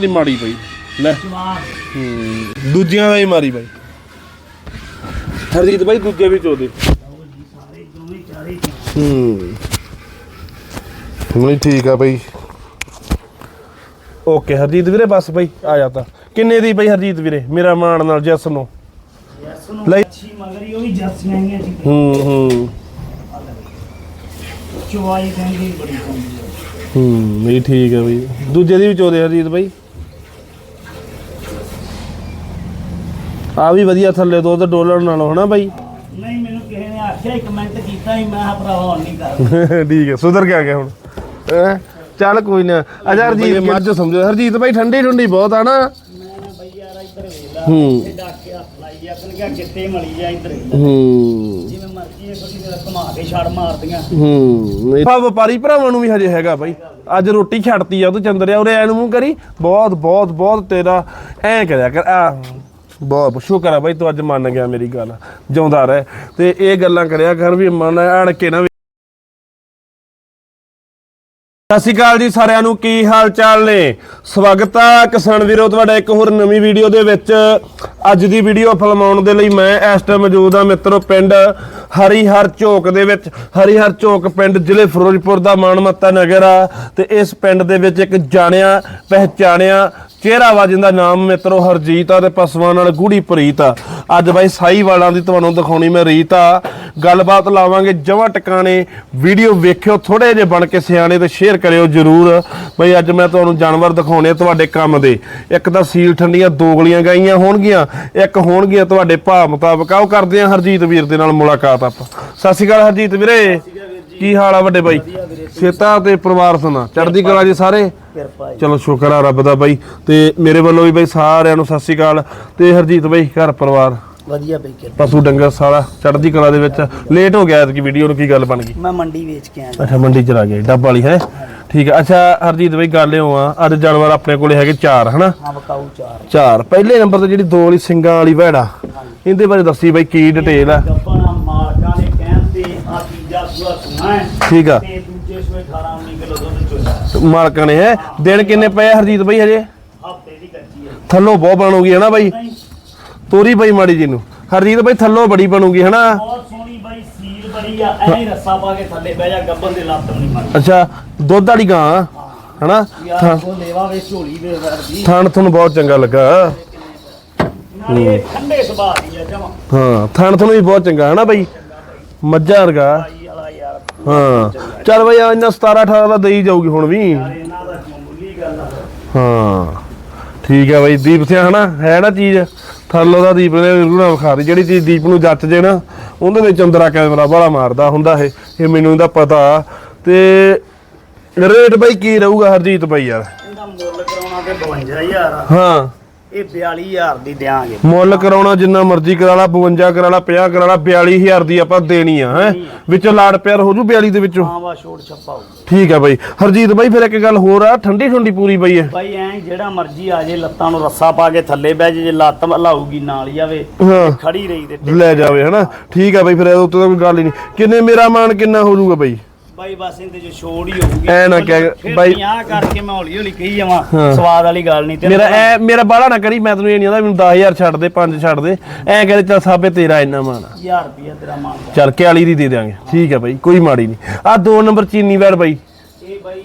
ਦੀ ਮਾੜੀ ਪਈ ਲੈ। ਹੂੰ ਦੂਜਿਆਂ ਦਾ ਹੀ ਮਾਰੀ ਬਾਈ। ਹਰਜੀਤ ਬਾਈ ਦੂਜੇ ਵੀ ਚੋਦੇ। ਹੂੰ। ਨਹੀਂ ਠੀਕ ਆ ਬਾਈ। ਓਕੇ ਹਰਜੀਤ ਵੀਰੇ ਬਸ ਬਾਈ ਆ ਜਾ ਤਾਂ। ਕਿੰਨੇ ਦੀ ਬਾਈ ਹਰਜੀਤ ਵੀਰੇ? ਮੇਰਾ ਮਾਣ ਨਾਲ ਜੈਸ ਨੂੰ। ਲਈ- ਅੱਛੀ ਮਗਰੀ ਉਹ ਵੀ ਜਰਸੀਆਂ ਆਈਆਂ ਜੀ ਹੂੰ ਹੂੰ। ਚੁਆਈ ਕਹਿੰਦੀ ਬੜੀ ਚੰਗੀ ਹੈ ਹੂੰ ਨਹੀਂ ਠੀਕ ਆ ਬਾਈ। ਦੂਜੇ ਦੀ ਵੀ ਚੋਦੇ ਹਰਜੀਤ ਬਾਈ। ਆ ਵੀ ਵਧੀਆ ਥੱਲੇ ਦੁੱਧ ਡੋਲਣ ਨਾਲੋਂ ਹਨਾ ਬਾਈ? ਨਹੀਂ ਮੈਨੂੰ ਕਿਸੇ ਨੇ ਆਖਿਆ ਹੀ ਕਮੈਂਟ ਕੀਤਾ ਹੀ ਮੈਂ ਕਿਹਾ ਭਰਾ ਹੁਣ ਨਹੀਂ ਕਰ ਠੀਕ ਹੈ ਸੁਧਰ ਕੇ ਆ ਗਿਆ ਹੁਣ। ਹੈਂ? ਚੱਲ ਕੋਈ ਨਾ। ਅਜਾ ਹਰਜੀਤ ਮੱਝ ਸਮਝੋ ਹਰਜੀਤ ਬਾਈ ਠੰਡੀ ਠੰਡੀ ਬਹੁਤ ਆ ਨਾ। ਮੈਂ ਨਾ ਬਈ ਯਾਰ ਇੱਧਰ ਵੇਲਾ ਹੂੰ। ਤੇ ਡੱਕ ਕੇ ਹੱਥ ਲਾਈ ਆ ਆਪਣ ਕਿਹਾ ਕਿੱਤੇ ਮਲੀ ਜਾ ਇੱਧਰ ਹੂੰ। ਜਿਵੇਂ ਮਰਜ਼ੀ ਇਹ ਕੋਈ ਤੇਰਾ ਘੁਮਾ ਕੇ ਛੜ ਮਾਰਦੀਆਂ। ਹੂੰ ਆ ਵਪਾਰੀ ਭਰਾਵਾਂ ਨੂੰ ਵੀ ਹਜੇ ਹੈਗਾ ਬਾਈ। ਅੱਜ ਰੋਟੀ ਛੱਡਤੀ ਆ ਉਹ ਚੰਦਰਿਆ ਉਰੇ ਐਨ ਮੂੰਹ ਕਰੀ। ਬਹੁਤ ਬਹੁਤ ਬਹੁਤ ਤੇਰਾ ਐ ਕਰਿਆ ਕਰ। ਆ ਬਹੁਤ ਸ਼ੁਕਰ ਆ ਬਾਈ, ਤੂੰ ਅੱਜ ਮੰਨ ਗਿਆ ਮੇਰੀ ਗੱਲ, ਜਿਉਂਦਾ ਰਹਿ। ਤੇ ਇਹ ਗੱਲਾਂ ਕਰਿਆ ਕਰ ਵੀ ਮਨ ਅੜ ਕੇ ਨਾ ਵੀ- ਸਤਿ ਸ਼੍ਰੀ ਅਕਾਲ ਜੀ ਸਾਰਿਆਂ ਨੂੰ, ਕੀ ਹਾਲ ਚਾਲ ਨੇ? ਸਵਾਗਤ ਆ ਕਿਸਾਨ ਵੀਰੋ, ਤੁਹਾਡਾ ਇੱਕ ਹੋਰ ਨਵੀਂ ਵੀਡੀਓ ਦੇ ਵਿੱਚ। ਅੱਜ ਦੀ ਵੀਡੀਓ ਫਿਲਮਾਉਣ ਦੇ ਲਈ ਮੈਂ ਇਸ ਟਾਈਮ ਮੌਜੂਦ ਆ ਮਿੱਤਰੋ ਪਿੰਡ ਹਰੀਹਰ ਚੌਕ ਦੇ ਵਿੱਚ। ਹਰੀਹਰ ਚੌਕ ਪਿੰਡ ਜ਼ਿਲ੍ਹੇ ਫਿਰੋਜ਼ਪੁਰ ਦਾ ਮਾਨਮੱਤਾ ਨਗਰ ਆ ਤੇ ਇਸ ਪਿੰਡ ਦੇ ਵਿੱਚ ਇੱਕ ਜਾਣਿਆ, ਪਹਿਚਾਣਿਆ ਚਿਹਰਾ ਵਾ ਜਿੰਦਾ ਨਾਮ ਮਿੱਤਰੋ ਹਰਜੀਤ ਆ ਤੇ ਪਸਵਾਂ ਨਾਲ ਗੂੜੀ ਪ੍ਰੀਤ ਆ। ਅੱਜ ਬਾਈ ਸਾਈ ਵਾਲਾਂ ਦੀ ਤੁਹਾਨੂੰ ਦਿਖਾਉਣੀ ਮੈਂ ਰੀਤ ਆ। ਗੱਲਬਾਤ ਲਾਵਾਂਗੇ ਜਮਾਂ ਟਿਕਾਣੇ, ਵੀਡੀਓ ਵੇਖਿਓ ਥੋੜੇ ਜਿਹੇ ਬਣ ਕੇ ਸਿਆਣੇ ਤੇ ਸ਼ੇਅਰ ਕਰਿਓ ਜਰੂਰ। ਬਈ ਅੱਜ ਮੈਂ ਤੁਹਾਨੂੰ ਜਾਨਵਰ ਦਿਖਾਉਣੇ ਤੁਹਾਡੇ ਕੰਮ ਦੇ। ਇੱਕ ਤਾਂ ਸੀਲ ਠੰਡੀਆਂ ਦੋ ਗਾਈਆਂ ਹੋਣਗੀਆਂ, ਇੱਕ ਹੋਣਗੀਆਂ ਤੁਹਾਡੇ ਭਾਅ ਮੁਤਾਬਕ। ਆਓ ਕਰਦੇ ਆ ਹਰਜੀਤ ਵੀਰ ਦੇ ਨਾਲ ਮੁਲਾਕਾਤ ਆਪਾਂ। ਸਤਿ ਸ਼੍ਰੀ ਅਕਾਲ ਹਰਜੀਤ ਵੀਰੇ। ਕੀ ਹਾਲ ਆ ਵੱਡੇ ਬਾਈ? ਸੇਤਾ ਤੇ ਪਰਿਵਾਰ ਸੁਣਾ। ਚੜ੍ਹਦੀ ਕਲਾ ਜੀ ਸਾਰੇ? ਚਲੋ ਸ਼ੁਕਰ ਆ ਰੱਬ ਦਾ ਬਾਈ। ਤੇ ਮੇਰੇ ਵੱਲੋਂ ਵੀ ਬਾਈ ਸਾਰਿਆਂ ਨੂੰ ਸਤਿ ਸ਼੍ਰੀ ਅਕਾਲ। ਤੇ ਹਰਜੀਤ ਬਾਈ, ਘਰ ਪਰਿਵਾਰ? ਵਧੀਆ ਬਈ ਕਿਰਪਾ। ਪਸ਼ੂ ਡੰਗਰ ਸਾਰਾ ਚੜ੍ਹਦੀ ਕਲਾ ਦੇ ਵਿੱਚ। ਲੇਟ ਹੋ ਗਿਆ ਐਤਕੀ ਵੀਡੀਓ ਨੂੰ ਕੀ ਗੱਲ ਬਣ ਗਈ? ਮੈਂ ਮੰਡੀ ਵੇਚ ਕੇ ਆਇਆ। ਅੱਛਾ ਮੰਡੀ ਚਲਾ ਗਏ ਡੱਬ ਵਾਲੀ ਹੈ? ਠੀਕ ਹੈ ਅੱਛਾ ਹਰਜੀਤ ਬਾਈ ਗੱਲ ਇਉਂ ਆ ਅੱਜ ਜਾਨਵਰ ਆਪਣੇ ਕੋਲੇ ਹੈਗੇ ਚਾਰ ਹਨਾ? ਹਾਂ ਬਕਾਊ ਚਾਰ। ਚਾਰ। ਪਹਿਲੇ ਨੰਬਰ ਤੇ ਜਿਹੜੀ ਦੋ ਵਾਲੀ ਸਿੰਗਾਂ ਵਾਲੀ ਵਹਿੜਾ ਇਹਦੇ ਬਾਰੇ ਦੱਸੀ ਬਾਈ ਕੀ ਡਿਟੇਲ ਆ। ਗੱਪਣਾ ਮਾਲਕਾਂ ਦੇ ਕਹਿਣ ਤੇ ਆ ਤੀਜਾ ਸੂਆ ਸੁਣਾ ਹੈ। ਠੀਕ ਆ। ਤੇ ਦੂਜੇ ਸੂਏ 18 19 ਕਿਲੋ ਦੁੱਧ ਚੋਇਆ। ਮਾਲਕਾਂ ਨੇ ਹੈ? ਦਿਨ ਕਿੰਨੇ ਪਏ ਆ ਹਰਜੀਤ ਬਾਈ ਹਜੇ? ਹਫ਼ਤੇ ਦੀ ਕੱਚੀ ਹੈ ਥੱਲੋਂ ਬਹੁਤ ਬਣੂਗੀ ਹਨਾ ਬਾਈ? ਨਹੀਂ ਤੋਰੀ ਬਾਈ ਮਾੜੀ ਜੀ ਨੂੰ। ਹਰਜੀਤ ਬਾਈ ਥੱਲੋਂ ਬੜੀ ਬਣੂਗੀ ਹਨਾ? ਬਹੁਤ ਸੋਹਣੀ ਬਾਈ ਸੀਲ ਬੜੀ ਆ। ਐ ਰੱਸਾ ਪਾ ਕੇ ਥੱਲੇ ਬਹਿ ਜਾ ਗੱਬਨ ਦੇ ਲੱਤ ਨਹੀਂ ਮਾਰੀ ਅੱਛਾ ਦੁੱਧ ਵਾਲੀ ਗਾਂ ਹਨਾ? ਯਾਰ ਉਹ ਲੇਵਾ ਵੇ ਝੋਲੀ ਦੇ ਵਰਦੀ ਥਣ ਤੁਹਾਨੂੰ ਬਹੁਤ ਚੰਗਾ ਲੱਗਾ। ਨਾਲੇ ਠੰਡੇ ਸੁਭਾਅ ਦੀ ਆ ਜਮਾ। ਹਾਂ ਥਣ ਤੁਹਾਨੂੰ ਵੀ ਬਹੁਤ ਚੰਗਾ ਹਨਾ ਬਾਈ? ਮੱਝਾਂ ਵਰਗਾ। ਭਾਈ ਵਾਲਾ ਯਾਰ ਹਾਂ। ਚੱਲ ਬਾਈ ਆ ਇੰਨਾ 17 18 ਦਾ ਦੇਈ ਜਾਊਗੀ ਹੁਣ ਵੀ। ਇਹਨਾਂ ਹਾਂ। ਠੀਕ ਹੈ ਬਾਈ ਦੀਪ ਸਿੰਘ ਹਨਾ? ਹੈ ਨਾ ਚੀਜ਼? ਥੱਲੋਂ ਦਾ ਦੀਪ ਨੇ ਰੂਣਾ ਵਿਖਾ ਦੀ ਜਿਹੜੀ ਚੀਜ਼ ਦੀਪ ਨੂੰ ਜੱਚ ਜੇ ਨਾ ਉਹਦੇ ਵਿੱਚ ਅੰਦਰਾ ਕੈਮਰਾ ਬੜਾ ਮਾਰਦਾ ਹੁੰਦਾ ਇਹ ਇਹ ਮੈਨੂੰ ਇਹਦਾ ਪਤਾ। ਤੇ ਰੇਟ ਬਾਈ ਕੀ ਰਹੂਗਾ ਹਰਜੀਤ ਬਾਈ ਯਾਰ? ਇਹਦਾ ਮੁੱਲ ਕਰਾਉਣਾ ਤੇ 52000 ਆ। ਹਾਂ। ਇਹ 42000 ਦੀ ਦਿਆਂਗੇ। ਮੁੱਲ ਕਰਾਉਣਾ ਜਿੰਨਾ ਮਰਜ਼ੀ ਕਰਾ ਲਾ 52 ਕਰਾ ਲਾ 50 ਕਰਾ ਲਾ 42000 ਦੀ ਆਪਾਂ ਦੇਣੀ ਆ ਹੈ? ਵਿੱਚੋਂ ਲਾੜ ਪਿਆਰ ਹੋ ਜੂ 42 ਦੇ ਵਿੱਚੋਂ? ਹਾਂ ਵਾ ਛੋਟ ਛੱਪਾ ਹੋਊ ਠੀਕ ਆ ਬਾਈ। ਹਰਜੀਤ ਬਾਈ ਫਿਰ ਇੱਕ ਗੱਲ ਹੋਰ ਆ ਠੰਡੀ ਠੰਡੀ ਪੂਰੀ ਬਾਈ ਹੈ ਬਾਈ ਐ ਜਿਹੜਾ ਮਰਜ਼ੀ ਆ ਜੇ ਲੱਤਾਂ ਨੂੰ ਰੱਸਾ ਪਾ ਕੇ ਥੱਲੇ ਬਹਿ ਜੇ ਜੇ ਲੱਤ ਹਲਾਊਗੀ ਨਾਲ ਹੀ ਆਵੇ ਹਾਂ। ਖੜੀ ਰਹੀ ਤੇ ਲੈ ਜਾਵੇ ਹਨਾ? ਠੀਕ ਆ ਬਾਈ ਫਿਰ ਇਹਦੇ ਉੱਤੇ ਤਾਂ ਕੋਈ ਗੱਲ ਹੀ ਨਹੀਂ। ਕਿੰਨੇ ਮੇਰਾ ਮਾਨ ਕਿੰਨਾ ਹੋ ਜਾਊਗਾ ਬਾਈ? ਬਾਈ ਬਸ ਇਹਦੇ ਜੋ ਛੋੜ ਹੀ ਹੋਊਗੀ। ਐ ਨਾ ਕਹਿ- ਬਾਈ- ਪੰਜਾਹ ਕਰਕੇ ਮੈਂ ਹੌਲੀ ਹੌਲੀ ਕਹੀ ਜਾਵਾਂ ਹਾਂ। ਸਵਾਦ ਵਾਲੀ ਗੱਲ ਨਹੀਂ ਮੇਰਾ ਐ ਮੇਰਾ ਬਾਹਲਾ ਨਾ ਕਰੀ ਮੈਂ ਤੈਨੂੰ ਇਹ ਨਹੀਂ ਆਦਾ ਮੈਨੂੰ 10000 ਛੱਡ ਦੇ 5 ਛੱਡ ਦੇ। ਐ ਕਹਿੰਦੇ ਚੱਲ ਸਾਬੇ ਤੇਰਾ ਇੰਨਾ ਮਾਨ ਆ। 1000 ਰੁਪਿਆ ਤੇਰਾ ਮਾਨ ਚੱਲ 41 ਦੀ ਦੇ ਦਿਆਂਗੇ। ਠੀਕ ਆ ਬਾਈ ਕੋਈ ਮਾੜੀ ਨਹੀਂ। ਆ ਦੋ ਨੰਬਰ ਚੀਨੀ ਵੈੜ ਬਾਈ। ਇਹ ਬਾਈ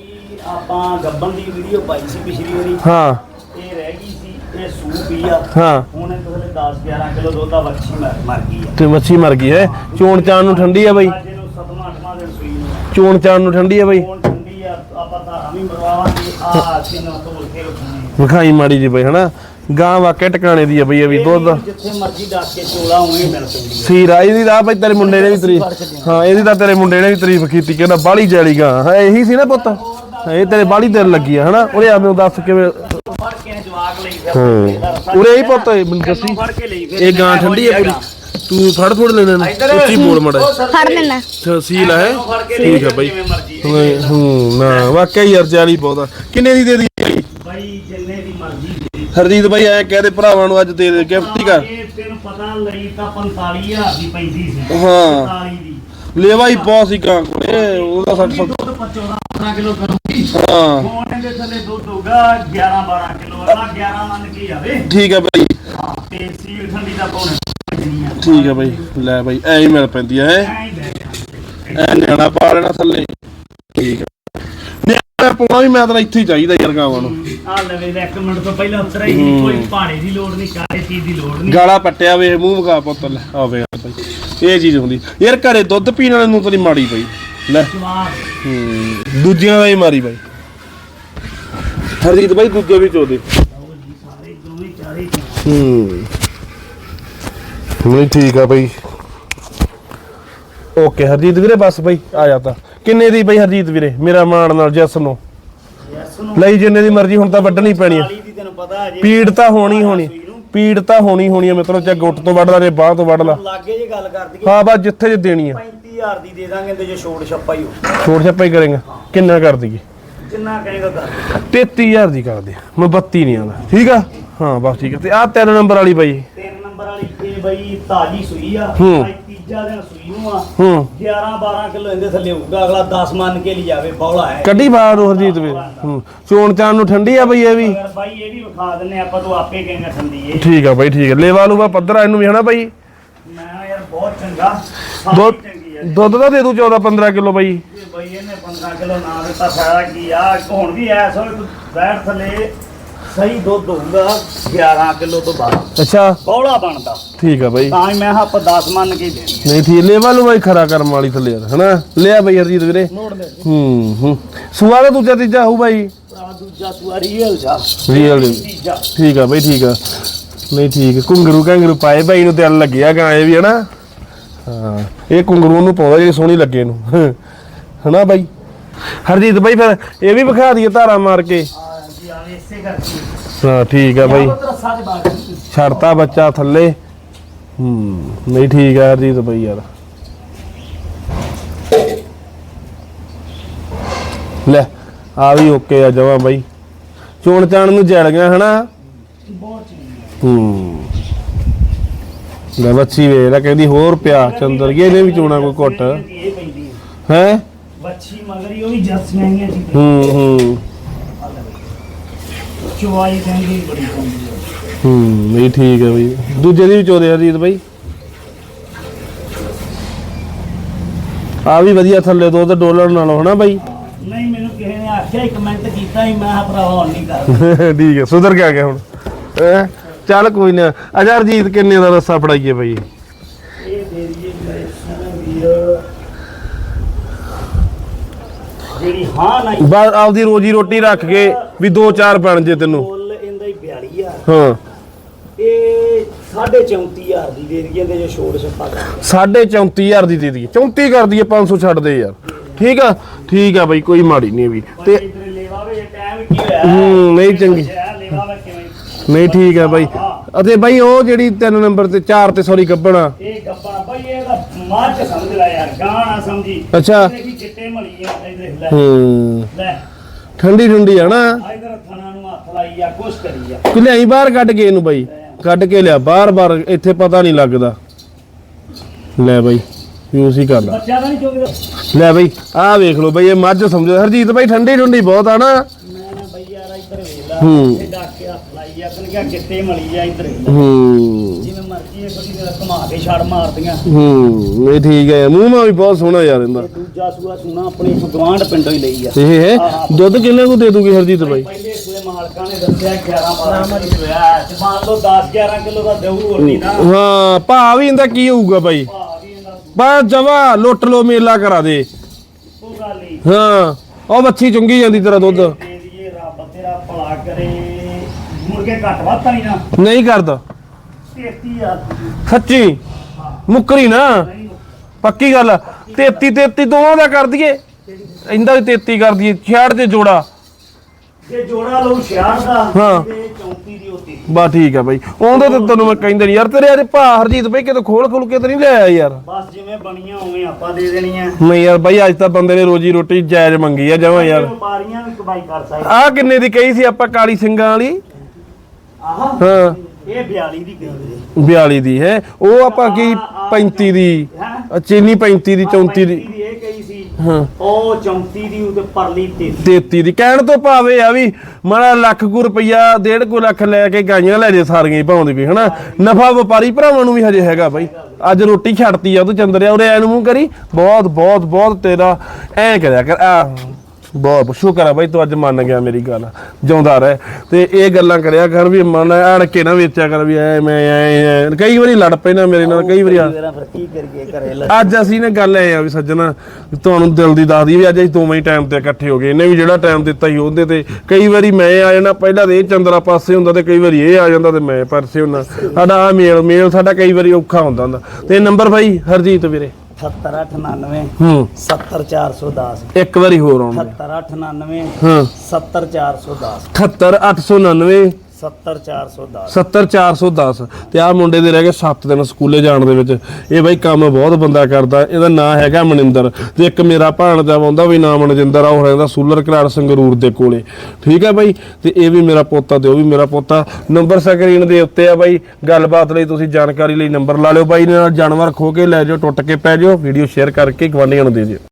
ਆਪਾਂ ਗੱਬਨ ਦੀ ਵੀਡੀਓ ਪਾਈ ਸੀ ਪਿਛਲੀ ਵਾਰੀ। ਹਾਂ। ਇਹ ਰਹਿ ਗਈ ਸੀ ਇਹ ਸੂ ਪੀ ਆ। ਹਾਂ। ਹੁਣ ਇਹ ਥੋੜੇ 10 11 ਕਿਲੋ ਦੁੱਧ ਦਾ ਵੱਛੀ ਮਰ ਗਈ ਆ। ਤੇ ਮੱਛੀ ਮਰ ਗਈ ਹੈ। ਚੋਣ ਚਾਣ ਨੂੰ ਠੰਡੀ ਆ ਬਾਈ ਅੱਜ ਇਹਨੂੰ 7ਵਾਂ 8ਵਾਂ ਦਿਨ ਸੂਈ ਨੂੰ ਚੋਣ ਚਾਣ ਨੂੰ ਠੰਡੀ ਆ ਬਾਈ। ਹੁਣ ਠੰਡੀ ਆ ਆਪਾਂ ਤਾਂ ਹਮੀ ਮਰਵਾਵਾਂਗੇ। ਆ ਅਸੀਂ ਨਾ ਤੋਲ ਕੇ ਰੱਖਣੇ ਵਿਖਾਈ ਮਾੜੀ ਜੀ ਬਾਈ ਹਨਾ? ਗਾਂ ਵਾਕਿਆ ਟਿਕਾਣੇ ਦੀ ਆ ਬਈ ਇਹ ਵੀ ਦੁੱਧ ਜਿੱਥੇ ਮਰਜ਼ੀ ਡੱਕ ਕੇ ਚੋਲਾ ਉਵੇਂ ਮਿਲ ਪੈਂਦੀ ਸੀਰਾ ਇਹਦੀ ਬਈ ਤੇਰੇ ਮੁੰਡੇ ਨੇ ਵੀ ਤਾਰੀਫ ਹਾਂ ਇਹਦੀ ਤਾਂ ਤੇਰੇ ਮੁੰਡੇ ਨੇ ਵੀ ਤਾਰੀਫ ਕੀਤੀ ਕਹਿੰਦਾ ਬਾਲੀ ਜੈਲੀ ਗਾਂ। ਹਾਂ ਇਹੀ ਸੀ ਨਾ ਪੁੱਤ। ਹਾਂ, ਇਹ ਤੇਰੇ ਬਾਲੀ ਦਿਲ ਲੱਗੀ ਆ ਹਨਾ? ਉਹਨੇ ਆਪ ਨੂੰ ਦੱਸ ਕਿਵੇਂ ਫੜ ਕੇ ਜਵਾਕ ਲਈ ਫਿਰ ਹਾਂ। ਉਰੇ ਹੀ ਪੁੱਤ ਇਹ ਮੈਨੂੰ ਦੱਸੀ। ਫੜ ਕੇ ਲਈ ਫਿਰ ਇਹ ਗਾਂ ਠੰਡੀ ਆ ਪੂਰੀ। ਤੂੰ ਫੜ ਫੜ ਲੈਣਾ ਨਾ ਉੱਚੀ ਬੋਲ ਮੜਾ ਫੜ ਲੈਣਾ। ਸੀਲ ਹੈ? ਕੇ ਠੀਕ ਆ ਬਾਈ। ਜਿਵੇਂ ਮਰਜ਼ੀ। ਹੂੰ, ਹੂੰ ਨਾ ਵਾਕਿਆ ਯਾਰ ਜਾਲੀ ਬਹੁਤ ਆ। ਕਿੰਨੇ ਦੀ ਦੇ ਦੀ ਬਾਈ ਜਿੰਨੇ ਦੀ ਮਰਜ਼ੀ ਦੇ ਹਰਜੀਤ ਬਾਈ ਐ ਕਹਦੇ ਭਰਾਵਾਂ ਨੂੰ ਅੱਜ ਦੇ ਦੇ ਗਿਫਟ ਹੀ ਕਰ। ਤੈਨੂੰ ਪਤਾ ਲਈ ਤਾਂ 45000 ਦੀ ਪੈਂਦੀ ਸੀ। ਹਾਂ। 45 ਦੀ। ਲੇਵਾ ਹੀ ਬਹੁਤ ਸੀ ਗਾਂ ਕੋਲੇ ਉਹਦਾ 60 ਦੁੱਧ 14 15 ਕਿਲੋ ਕਰੂਗੀ। ਹਾਂ। ਕੋਣ ਦੇ ਥੱਲੇ ਦੁੱਧ ਹੋਊਗਾ 11 12 ਕਿਲੋ ਅਗਲਾ 11 ਮੰਨ ਕੇ ਜਾਵੇ। ਠੀਕ ਹੈ ਬਾਈ। ਹਾਂ ਤੇ ਸੀਲ ਠੰਡੀ ਦਾ ਪਾਉਣੇ ਠੀਕ ਹੈ ਬਾਈ ਲੈ ਬਾਈ ਐਂ ਹੀ ਮਿਲ ਪੈਂਦੀ ਐਂ। ਐ ਨਿਆਣਾ ਪਾ ਲੈਣਾ ਥੱਲੇ। ਠੀਕ ਨਿਆਣਾ ਪਾਉਣਾ ਵੀ ਮੈਂ ਤਾਂ ਇੱਥੇ ਹੀ ਚਾਹੀਦਾ ਯਾਰ ਗਾਵਾਂ ਨੂੰ। ਆ ਲਵੇ ਇੱਕ ਮਿੰਟ ਤੋਂ ਪਹਿਲਾਂ ਉਤਰਾ ਹੀ ਨਹੀਂ, ਕੋਈ ਪਹਾੜੇ ਦੀ ਲੋੜ ਨਹੀਂ ਕਾਰੇ ਚੀਜ਼ ਦੀ ਲੋੜ ਨਹੀਂ। ਗਾਲਾ ਪੱਟਿਆ ਵੇ ਮੂੰਹ ਵਗਾ ਪੁੱਤ ਲੈ ਆਵੇ ਯਾਰ ਬਾਈ। ਇਹ ਚੀਜ਼ ਹੁੰਦੀ। ਯਾਰ ਘਰੇ ਦੁੱਧ ਪੀਣ ਵਾਲੇ ਨੂੰ ਤਾਂ ਨਹੀਂ ਮਾੜੀ ਪਈ ਲੈ। ਹੂੰ ਦੂਜਿਆਂ ਦਾ ਹੀ ਮਾਰੀ ਬਾਈ। ਹਰਜੀਤ ਬਾਈ ਦੂਜੇ ਵੀ ਚੋਦੇ। ਹੂੰ। ਨਹੀਂ ਠੀਕ ਆ ਬਾਈ। ਓਕੇ ਹਰਜੀਤ ਵੀਰੇ ਬਸ ਬਾਈ ਆ ਜਾ ਤਾਂ। ਕਿੰਨੇ ਦੀ ਬਾਈ ਹਰਜੀਤ ਵੀਰੇ ਮੇਰਾ ਮਾਣ ਨਾਲ ਜੱਸ ਨੂੰ? ਲਈ ਜਿੰਨੇ ਦੀ ਮਰਜ਼ੀ ਹੁਣ ਤਾਂ ਵੱਢਣੀ ਪੈਣੀ ਆ। 40 ਦੀ ਤੈਨੂੰ ਪਤਾ ਅਜੇ ਪੀੜ ਤਾਂ ਹੋਣੀ ਹੋਣੀ ਪੀੜ ਤਾਂ ਹੋਣੀ ਹੋਣੀ ਆ ਮਿੱਤਰੋ ਚਾਹੇ ਗੁੱਟ ਤੋਂ ਵੱਢ ਲਾ ਜੇ ਬਾਹ ਤੋਂ ਵੱਢ ਲਾ। ਲਾਗੇ ਜੇ ਗੱਲ ਕਰ ਦਈਏ। ਹਾਂ ਬਸ ਜਿੱਥੇ ਜੇ ਦੇਣੀ ਆ। 35000 ਦੀ ਦੇ ਦਾਂਗੇ ਤੇ ਜੇ ਛੋਟ ਛੱਪਾ ਹੀ ਹੋ। ਛੋੜ ਛੱਪਾ ਹੀ ਕਰੇਗਾ। ਕਿੰਨਾ ਕਰ ਦਈਏ? ਜਿੰਨਾ ਕਹੇਗਾ ਕਰ 33000 ਦੀ ਕਰ ਦੇ। ਮੈਂ 32 ਨਹੀਂ ਆਉਂਦਾ। ਠੀਕ ਆ? ਹਾਂ ਬਸ ਠੀਕ ਆ। ਤੇ ਆਹ ਤਿੰਨ ਨੰਬਰ ਵਾਲੀ ਬਾਈ। ਨੰਬਰ ਵਾਲੀ ਤੇ ਬਈ ਤਾਜੀ ਸੂਈ ਆ ਹੂੰ। ਅੱਜ ਤੀਜਾ ਦਿਨ ਸੂਈ ਨੂੰ ਆ ਹੂੰ। 11 12 ਕਿਲੋ ਇਹਦੇ ਥੱਲੇ ਹੋਊਗਾ ਅਗਲਾ 10 ਮੰਨ ਕੇ ਲਈ ਜਾਵੇ ਬੌਲਾ ਹੈ। ਕੱਢੀ ਬਾਹਰ ਨੂੰ ਹਰਜੀਤ ਵੀਰ। ਹੂੰ। ਚੋਣ ਚਾਣ ਨੂੰ ਠੰਡੀ ਆ ਬਈ ਇਹ ਵੀ। ਅਗਰ ਬਾਈ ਇਹ ਵੀ ਵਿਖਾ ਦਿੰਨੇ ਆਪਾਂ ਤੂੰ ਆਪੇ ਕਹੇਗਾ ਠੰਡੀ ਏ ਠੀਕ ਆ ਬਾਈ ਠੀਕ ਆ। ਲੇਵਾ ਲੂਗਾ ਪੱਧਰਾ ਇਹਨੂੰ ਵੀ ਹਨਾ ਬਾਈ? ਮੈਂ ਯਾਰ ਬਹੁਤ ਚੰਗਾ ਸਾਰੀ ਦੁੱਧ ਚੰਗੀ ਆ ਦੁੱਧ ਦਾ ਦੇ ਦੂ 14 15 ਕਿਲੋ ਬਾਈ। ਜੇ ਬਈ ਇਹਨੇ 15 ਕਿਲੋ ਨਾ ਦਿੱਤਾ ਫਾਇਦਾ ਕੀ ਆ? ਹੁਣ ਵੀ ਐਸ ਵੇਲੇ ਤੂੰ ਬੈਠ ਥੱਲੇ। ਸਹੀ ਦੁੱਧ ਹੋਊਗਾ 11 ਕਿਲੋ ਤੋਂ ਬਾਅਦ ਅੱਛਾ। ਬੌਲਾ ਬਣਦਾ। ਠੀਕ ਆ ਬਾਈ। ਤਾਂ ਹੀ ਮੈਂ ਕਿਹਾ ਆਪਾਂ 10 ਮੰਨ ਕੇ ਦੇਣੀ। ਨਹੀਂ ਠੀਕ ਲੇਵਾ ਲੂ ਬਾਈ ਖਰਾ ਕਰਮ ਵਾਲੀ ਥੱਲੇ ਯਾਰ ਹਨਾ? ਲਿਆ ਬਾਈ ਹਰਜੀਤ ਵੀਰੇ। ਲੈ। ਹੂੰ ਹੂੰ। ਸੁਆ ਦਾ ਦੂਜਾ ਤੀਜਾ ਹੋਊ ਬਾਈ? ਭਰਾ ਦੂਜਾ ਤੂੰ ਰੀਅਲ ਜਾ। ਰੀਅਲ ਤੀਜਾ। ਠੀਕ ਆ ਬਾਈ ਠੀਕ ਆ। ਨਹੀਂ ਠੀਕ ਕੁੰਗਰੂ ਕੰਗਰੂ ਪਾਏ ਬਾਈ ਨੂੰ ਦਿਲ ਲੱਗਿਆ ਗਾਂ ਇਹ ਵੀ ਹਨਾ? ਹਾਂ ਇਹ ਕੁੰਗਰੂ ਨੂੰ ਪਾਉਂਦਾ ਜਿਹੜੀ ਸੋਹਣੀ ਲੱਗੇ ਨੂੰ। ਹਨਾ ਬਾਈ? ਹਰਜੀਤ ਬਾਈ ਫਿਰ ਇਹ ਵੀ ਵਿਖਾ ਦਈਏ ਧਾਰਾ ਮਾਰ ਕੇ। ਹਾਂ ਠੀਕ ਆ ਬਾਈ। ਛੜਤਾ ਬੱਚਾ ਥੱਲੇ। ਹੂੰ ਨਹੀਂ ਠੀਕ ਆ ਹਰਜੀਤ ਬਾਈ ਯਾਰ। ਲੈ ਆ ਵੀ ਓਕੇ ਆ ਜਮਾ ਬਾਈ। ਚੋਣ ਚਾਣ ਨੂੰ ਜੜ ਗਿਆ ਹਨਾ? ਬਹੁਤ ਚੰਗੀ ਹੂੰ। ਲੈ ਬੱਚੀ ਵੇਖ ਲੈ ਕਹਿੰਦੀ ਹੋਰ ਪਿਆ ਚੰਦਰ ਇਹਨੇ ਵੀ ਚੋਣਾ ਕੋਈ ਘੁੱਟ। ਇਹ ਪੈਂਦੀ ਹੈ? ਹੈ ਬੱਚੀ ਮਗਰ ਹੀ ਉਹ ਵੀ ਜਰਸੀਆਂ ਆਈਆਂ ਜੀ ਹੂੰ ਹੂੰ। ਚੁਆਈ ਕਹਿੰਦੀ ਬੜੀ ਚੰਗੀ ਹੈ ਹੂੰ ਨਹੀਂ ਠੀਕ ਹੈ ਬਈ। ਦੂਜੇ ਦੀ ਵੀ ਚੋਦੇ ਹਰਜੀਤ ਬਾਈ। ਆ ਵੀ ਵਧੀਆ ਥੱਲੇ ਦੁੱਧ ਡੋਲਰ ਨਾਲੋਂ ਹਨਾ ਬਾਈ। ਨਹੀਂ ਮੈਨੂੰ ਕਿਸੇ ਨੇ ਆਖਿਆ ਇੱਕ ਕਮੈਂਟ ਕੀਤਾ ਸੀ ਮੈਂ ਭਰਾਵਾ ਹੁਣ ਨਹੀਂ ਕਰ ਠੀਕ ਹੈ ਸੁਧਰ ਕੇ ਆ ਗਿਆ ਹੁਣ। ਹੈਂ? ਚੱਲ ਕੋਈ ਨਾ। ਅਜਾ ਹਰਜੀਤ ਕਿੰਨੇ ਦਾ ਰੱਸਾ ਫੜਾਈਏ ਬਾਈ ਇਹ ਦੇ ਦਈਏ ਮੇਰੇ ਸੋਹਣੇ ਵੀਰ ਜਿਹੜੀ ਹਾਂ ਨਹੀਂ ਬਸ ਆਪਦੀ ਰੋਜੀ ਰੋਟੀ ਰੱਖ ਕੇ ਵੀ ਦੋ ਚਾਰ ਬਣ ਜੇ ਤੈਨੂੰ। ਮੁੱਲ ਇਹਦਾ ਹੀ 42 ਆ ਹਾਂ। ਇਹ 34000 ਦੀ ਦੇ ਦਈਏ ਤੇ ਜੇ ਛੋੜ ਛੱਪਾ ਕਰ ਸਾਢੇ 34000 ਦੀ ਦੇ ਦਈਏ। 34 ਕਰ ਦਈਏ 500 ਛੱਡ ਦੇ ਯਾਰ। ਠੀਕ ਆ? ਠੀਕ ਆ ਬਾਈ ਕੋਈ ਮਾੜੀ ਨਹੀਂ ਵੀ। ਤੇ ਤੇ ਇਧਰ ਲੈਵਾ ਵੇ ਟਾਈਮ ਕੀ ਹੋਇਆ? ਹੂੰ, ਨਹੀਂ ਚੰਗੀ। ਲੈਵਾ ਵੇ ਕਿਵੇਂ? ਨਹੀਂ ਠੀਕ ਆ ਬਾਈ। ਅਤੇ ਬਾਈ ਉਹ ਜਿਹੜੀ ਤਿੰਨ ਨੰਬਰ ਤੇ ਚਾਰ ਤੇ ਸੌਰੀ ਗੱਬਣਾ। ਇਹ ਇਹਦਾ ਮੱਝ ਸਮਝ ਲੈ ਯਾਰ ਗਾਣਾ ਸਮਝੀ। ਅੱਛਾ। ਦੇਖੀ ਚਿੱਟੇ ਮਲੀਆਂ ਇਧਰ ਲੈ। ਹੂੰ। ਲੈ। ਠੰਡੀ ਠੰਡੀ ਆ ਨਾ। ਇਧਰ ਥਣਾ ਨੂੰ ਹੱਥ ਲਾਈ ਆ ਕੁਛ ਕਰੀ ਆ। ਕਿ ਲਿਆਈ ਬਾਹਰ ਕੱਢ ਕੇ ਇਹਨੂੰ ਬਾਈ? ਕੱਢ ਕੇ ਲਿਆ ਬਾਹਰ ਬਾਹਰ ਇੱਥੇ ਪਤਾ ਨਹੀਂ ਲੱਗਦਾ। ਲੈ ਬਾਈ ਯੂਸ ਹੀ ਕਰ ਲਾ ਬੱਚਾ ਤਾਂ ਨਹੀਂ ਚੁੱਕਦਾ। ਲੈ ਬਾਈ ਆਹ ਵੇਖ ਲਓ ਬਾਈ ਇਹ ਮੱਝ ਸਮਝੋ। ਹਰਜੀਤ ਬਾਈ ਠੰਡੀ ਠੰਡੀ ਬਹੁਤ ਆ ਨਾ। ਮੈਂ ਨਾ ਬਈ ਯਾਰ ਇਧਰ ਵੇਖ ਲਾ। ਹੂੰ। ਇਹ ਡੱਕ ਕੇ ਹੱਥ ਲਾਈ ਆ ਚਿੱਟੇ ਮਲੀ ਆ ਇਧਰ ਵੇਖ ਲਾ। ਹੂੰ। ਜਿਵੇਂ ਮਰਜ਼ੀ ਇਹ ਬੜੀ ਜਰਾ ਘੁਮਾ ਕੇ ਛੜ ਮਾਰਦੀਆਂ ਹੂੰ ਨਹੀਂ ਠੀਕ ਹੈ। ਮੂੰਹ ਮਾ ਵੀ ਬਹੁਤ ਸੋਹਣਾ ਯਾਰ ਇਹਦਾ। ਇਹ ਦੂਜਾ ਸੂਆ ਸੁਣਾ ਆਪਣੇ ਗਵਾਂਢ ਪਿੰਡੋਂ ਹੀ ਲਈ ਆ। ਇਹ ਹੈ? ਦੁੱਧ ਕਿੰਨੇ ਕੁ ਦੇ ਦੂਗੀ ਹਰਜੀਤ ਬਾਈ? ਪਹਿਲੇ ਸੂਏ ਮਾਲਕਾਂ ਨੇ ਦੱਸਿਆ 11 12 ਮਰੀ ਸੂਆ ਤੇ ਮੰਨ ਲਓ 10 11 ਕਿਲੋ ਦਾ ਦੇਊ ਹੋਰ ਨਹੀਂ ਨਾ। ਹਾਂ ਭਾ ਵੀ ਇਹਦਾ ਕੀ ਹੋਊਗਾ ਬਾਈ? ਭਾਅ ਵੀ ਇਹਦਾ ਬਸ ਜਵਾ ਲੁੱਟ ਲੋ ਮੇਲਾ ਕਰਾ ਦੇ। ਉਹ ਗੱਲ ਨਹੀਂ। ਹਾਂ ਉਹ ਬੱਚੀ ਚੁੰਗੀ ਜਾਂਦੀ ਤੇਰਾ ਦੁੱਧ। ਦੇ ਦਈਏ ਰੱਬ ਤੇਰਾ ਭਲਾ ਕਰੇ। ਮੁੜ ਕੇ ਘੱਟ ਵੱਧ ਤਾਂ ਨਹੀਂ ਨਾ। ਨਹੀਂ ਕਰਦਾ। 33000 ਸੱਚੀ? ਮੁੱਕਰੀ ਨਾ? ਪੱਕੀ ਗੱਲ 33 33 ਦੋਵਾਂ ਦਾ ਕਰ ਦਈਏ। ਇਹਦਾ ਵੀ 33 ਕਰ ਦਈਏ। 66 ਤੇ ਜੋੜਾ। ਜੇ ਜੋੜਾ ਲਊ 66 ਦਾ ਹਾਂ। ਤੇ 34 ਦੀ ਹੋਤੀ ਬਾ ਠੀਕ ਆ ਬਾਈ। ਉਹਦੇ ਤੇ ਤੈਨੂੰ ਮੈਂ ਕਹਿੰਦਾ ਨਹੀਂ ਯਾਰ ਤੇਰੇ ਅੱਜ ਭਾ ਹਰਜੀਤ ਬਾਈ ਕਿਤੇ ਖੋਲ ਖੋਲ ਕੇ ਤੇ ਨਹੀਂ ਲਿਆਇਆ ਯਾਰ। ਬਸ ਜਿਵੇਂ ਬਣੀਆਂ ਉਵੇਂ ਆਪਾਂ ਦੇ ਦੇਣੀਆਂ। ਨਹੀਂ ਯਾਰ ਬਾਈ ਅੱਜ ਤਾਂ ਬੰਦੇ ਨੇ ਰੋਜੀ ਰੋਟੀ ਜਾਇਜ਼ ਮੰਗੀ ਆ ਜਮਾਂ ਯਾਰ। ਵਪਾਰੀਆਂ ਵੀ ਕਮਾਈ ਕਰ ਸਕਦੇ। ਆਹ ਕਿੰਨੇ ਦੀ ਕਹੀ ਸੀ ਆਪਾਂ ਕਾਲੀ ਸਿੰਘਾਂ ਵਾਲੀ? ਆਹ? ਹਾਂ। ਇਹ 42 ਦੀ ਕਹਿੰਦੇ 42 ਦੀ ਹੈ। ਉਹ ਆਪਾਂ ਕੀ 35 ਦੀ? ਚੀਨੀ 35 ਦੀ 34 ਦੀ। ਇਹ ਕਹੀ ਸੀ। ਹਾਂ। ਉਹ 34 ਦੀ ਉਹ ਤੇ ਪਰਲੀ 33 33 ਦੀ। ਕਹਿਣ ਤੋਂ ਭਾਵੇਂ ਆ ਵੀ ਮਾੜਾ ਲੱਖ ਕੁ ਰੁਪਈਆ ਡੇਢ ਕੁ ਲੱਖ ਲੈ ਕੇ ਗਾਈਆਂ ਲੈ ਜੇ ਸਾਰੀਆਂ ਹੀ ਵੀ ਹਨਾ? ਨਫਾ ਵਪਾਰੀ ਭਰਾਵਾਂ ਨੂੰ ਵੀ ਹਜੇ ਹੈਗਾ ਬਾਈ। ਅੱਜ ਰੋਟੀ ਛੱਡਤੀ ਆ ਤੂੰ ਚੰਦਰਿਆ ਉਰੇ ਐਨ ਮੂੰਹ ਕਰੀ। ਬਹੁਤ ਬਹੁਤ ਬਹੁਤ ਤੇਰਾ ਐ ਕਰਿਆ ਕਰ। ਆ। ਬਹੁਤ ਸ਼ੁਕਰ ਆ ਬਾਈ ਤੂੰ ਅੱਜ ਮੰਨ ਗਿਆ ਮੇਰੀ ਗੱਲ ਜਿਉਂਦਾ ਰਹਿ। ਤੇ ਇਹ ਗੱਲਾਂ ਕਰਿਆ ਕਰ ਵੀ ਮਨ ਆਣ ਕੇ ਨਾ ਵੇਚਿਆ ਕਰ ਵੀ ਐ ਮੈਂ ਐ ਐ। ਕਈ ਵਾਰੀ ਲੜ ਪੈਣਾ ਮੇਰੇ ਨਾਲ ਕਈ ਵਾਰੀ ਆ। ਮੇਰਾ ਫਿਰ ਕੀ ਕਰੀਏ ਘਰੇ ਲੈ ਅੱਜ ਅਸੀਂ ਨੇ ਗੱਲ ਐ ਆ ਵੀ ਸੱਜਣਾ ਤੁਹਾਨੂੰ ਦਿਲ ਦੀ ਦੱਸਦੀ ਵੀ ਅੱਜ ਅਸੀਂ ਦੋਵੇਂ ਹੀ ਟਾਈਮ ਤੇ ਇਕੱਠੇ ਹੋ ਗਏ। ਇਹਨੇ ਵੀ ਜਿਹੜਾ ਟਾਈਮ ਦਿੱਤਾ ਸੀ ਉਹਦੇ ਤੇ। ਕਈ ਵਾਰੀ ਮੈਂ ਆ ਜਾਣਾ ਪਹਿਲਾਂ ਤੇ ਇਹ ਚੰਦਰਾ ਪਾਸੇ ਹੁੰਦਾ ਤੇ ਕਈ ਵਾਰੀ ਇਹ ਆ ਜਾਂਦਾ ਤੇ ਮੈਂ ਪਾਸੇ ਹੁੰਦਾ। ਸਾਡਾ ਆ ਮੇਲ ਮੇਲ ਸਾਡਾ ਕਈ ਵਾਰੀ ਔਖਾ ਹੁੰਦਾ ਹੁੰਦਾ। ਤੇ ਨੰਬਰ ਬਾਈ ਹਰਜੀਤ ਵੀਰੇ। 7899 ਹੂੰ। 70410 ਇੱਕ ਵਾਰੀ ਹੋਰ ਆਉਂਦਾ। 7899 ਹਾਂ। 70410 78899 70410 70410 ਤੇ ਆਹ ਮੁੰਡੇ ਦੇ ਰਹਿ ਗਏ 7 ਦਿਨ ਸਕੂਲੇ ਜਾਣ ਦੇ ਵਿੱਚ। ਇਹ ਬਾਈ ਕੰਮ ਬਹੁਤ ਬੰਦਾ ਕਰਦਾ। ਇਹਦਾ ਨਾਂ ਹੈਗਾ ਮਨਿੰਦਰ। ਤੇ ਇੱਕ ਮੇਰਾ ਭਾਣਜਾ ਆਉਂਦਾ ਵੀ ਨਾਂ ਮਨਜਿੰਦਰ ਆ। ਉਹ ਰਹਿੰਦਾ ਸੂਲਰ ਕਰਾੜ ਸੰਗਰੂਰ ਦੇ ਕੋਲੇ। ਠੀਕ ਹੈ ਬਾਈ? ਤੇ ਇਹ ਵੀ ਮੇਰਾ ਪੋਤਾ ਤੇ ਉਹ ਵੀ ਮੇਰਾ ਪੋਤਾ। ਨੰਬਰ ਸਕਰੀਨ ਦੇ ਉੱਤੇ ਆ ਬਾਈ। ਗੱਲਬਾਤ ਲਈ ਤੁਸੀਂ ਜਾਣਕਾਰੀ ਲਈ ਨੰਬਰ ਲਾ ਲਿਓ। ਬਾਈ ਨਾਲ ਜਾਨਵਰ ਖੋ ਕੇ ਲੈ ਜਾਓ, ਟੁੱਟ ਕੇ ਪੈ ਜਾਓ। ਵੀਡੀਓ ਸ਼ੇਅਰ ਕਰਕੇ ਗਵਾਂਢੀਆਂ ਨੂੰ ਦੇ ਦਿਓ।